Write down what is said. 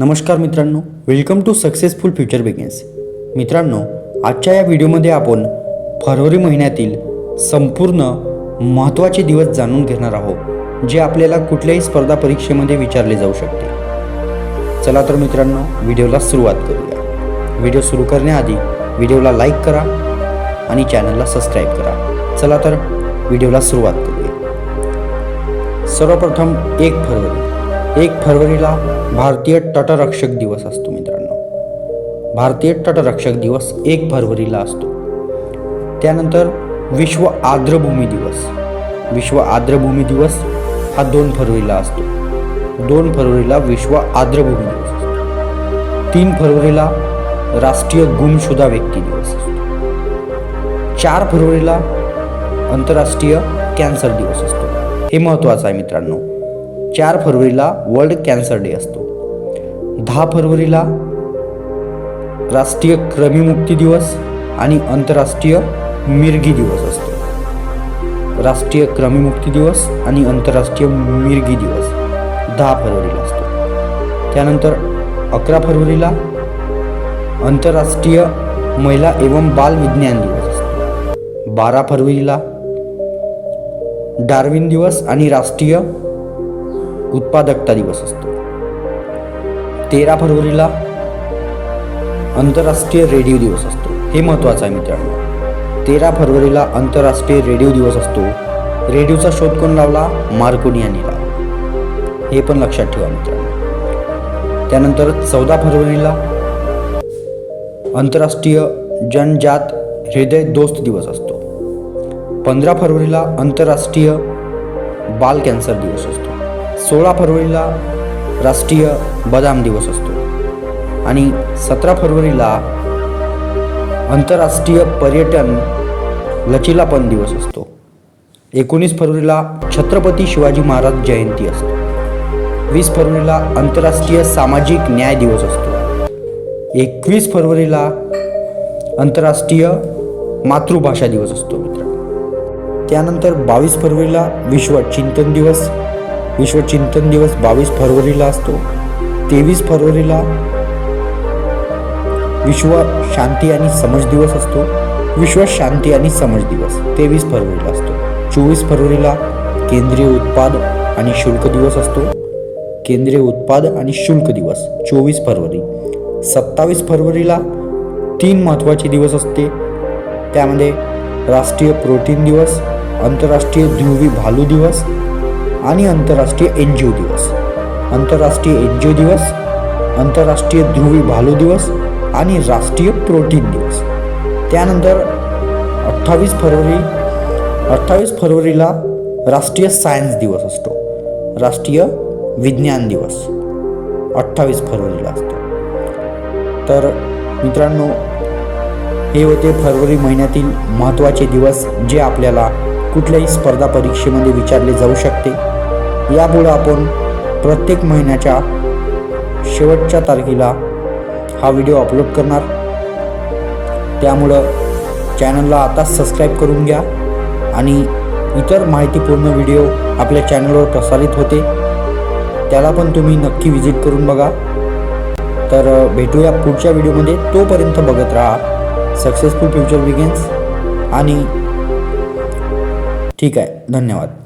नमस्कार मित्रांनो welcome to successful future begins मित्रांनो आजच्या या व्हिडिओमध्ये आपण फरवरी महिन्यातील संपूर्ण महत्त्वाचे दिवस जाणून घेणार आहोत जे आपल्याला कुठल्याही स्पर्धा परीक्षेमध्ये विचारले जाऊ शकते. चला तर मित्रांनो व्हिडिओला सुरुवात करूया. व्हिडिओ सुरू करण्याआधी व्हिडिओला लाईक करा आणि चॅनलला सबस्क्राईब करा. चला तर व्हिडिओला सुरुवात करूया. सर्वप्रथम एक फरवरी. एक फरवरीला भारतीय तटरक्षक दिवस असतो मित्रांनो. भारतीय तटरक्षक दिवस एक फरवरीला असतो. त्यानंतर विश्व आर्द्रभूमी दिवस. विश्व आर्द्रभूमी दिवस हा दोन फरवरीला असतो. दोन फरवरीला विश्व आर्द्रभूमी दिवस असतो. तीन फरवरीला राष्ट्रीय गुमशुदा व्यक्ती दिवस असतो. चार फरवरीला आंतरराष्ट्रीय कॅन्सर दिवस असतो. हे महत्त्वाचं आहे मित्रांनो. चार फरवरीला वर्ल्ड कॅन्सर डे असतो. दहा फरवरीला राष्ट्रीय क्रमीमुक्ती दिवस आणि आंतरराष्ट्रीय मिरगी दिवस असतो. राष्ट्रीय क्रमीमुक्ती दिवस आणि आंतरराष्ट्रीय मिरगी दिवस दहा फरवरीला असतो. त्यानंतर अकरा फरवरीला आंतरराष्ट्रीय महिला एवं बाल विज्ञान दिवस असतो. बारा फरवरीला डार्विन दिवस आणि राष्ट्रीय उत्पादकता दिवस असतो. तेरा फरवरीला आंतरराष्ट्रीय रेडिओ दिवस असतो. हे महत्त्वाचं आहे मित्रांनो. तेरा फरवरीला आंतरराष्ट्रीय रेडिओ दिवस असतो. रेडिओचा शोध कोण लावला? मार्कोनी यांनी लावला. हे पण लक्षात ठेवा मित्रांनो. त्यानंतर चौदा फरवरीला आंतरराष्ट्रीय जनजात हृदय दोस्त दिवस असतो. पंधरा फरवरीला आंतरराष्ट्रीय बाल कॅन्सर दिवस असतो. सोळा फरवरीला राष्ट्रीय बदाम दिवस असतो. आणि सतरा फरवरीला आंतरराष्ट्रीय पर्यटन लचिलापण दिवस असतो. एकोणीस फरवरीला छत्रपती शिवाजी महाराज जयंती असतो. वीस फरवरीला आंतरराष्ट्रीय सामाजिक न्याय दिवस असतो. एकवीस फरवरीला आंतरराष्ट्रीय मातृभाषा दिवस असतो मित्रांनो. त्यानंतर बावीस फरवरीला विश्व चिंतन दिवस विश्वचिंतन दिवस बावीस फरवरीला असतो. तेवीस फरवरीला विश्व शांती आणि समज दिवस असतो. विश्व शांती आणि समज दिवस तेवीस फरवरीला असतो. चोवीस फरवरीला केंद्रीय उत्पाद आणि शुल्क दिवस असतो. केंद्रीय उत्पाद आणि शुल्क दिवस चोवीस फरवरी. सत्तावीस फरवरीला तीन महत्त्वाचे दिवस असते. त्यामध्ये राष्ट्रीय प्रोटीन दिवस आंतरराष्ट्रीय ध्रुवी भालू दिवस आणि आंतरराष्ट्रीय एन जी ओ दिवस. आंतरराष्ट्रीय एन जी ओ दिवस आंतरराष्ट्रीय ध्रुवी भालू दिवस आणि राष्ट्रीय प्रोटीन दिवस. त्यानंतर अठ्ठावीस फरवरी अठ्ठावीस फरवरीला राष्ट्रीय सायन्स दिवस असतो. राष्ट्रीय विज्ञान दिवस. अठ्ठावीस फरवरीला असतो. तर मित्रांनो हे होते फरवरी महिन्यातील महत्त्वाचे दिवस जे आपल्याला कुठल्याही स्पर्धा परीक्षेमध्ये विचारले जाऊ शकते. यापुढे आपण प्रत्येक महिन्याच्या शेवटच्या तारखेला हा व्हिडिओ अपलोड करणार. त्यामुळं चॅनलला आता सबस्क्राईब करून घ्या आणि इतर माहितीपूर्ण व्हिडिओ आपल्या चॅनलवर प्रसारित होते त्याला पण तुम्ही नक्की विजिट करून बघा. तर भेटूया पुढच्या व्हिडिओमध्ये तोपर्यंत बघत राहा. सक्सेसफुल फ्युचर बिगिन्स आणि ठीक आहे. धन्यवाद.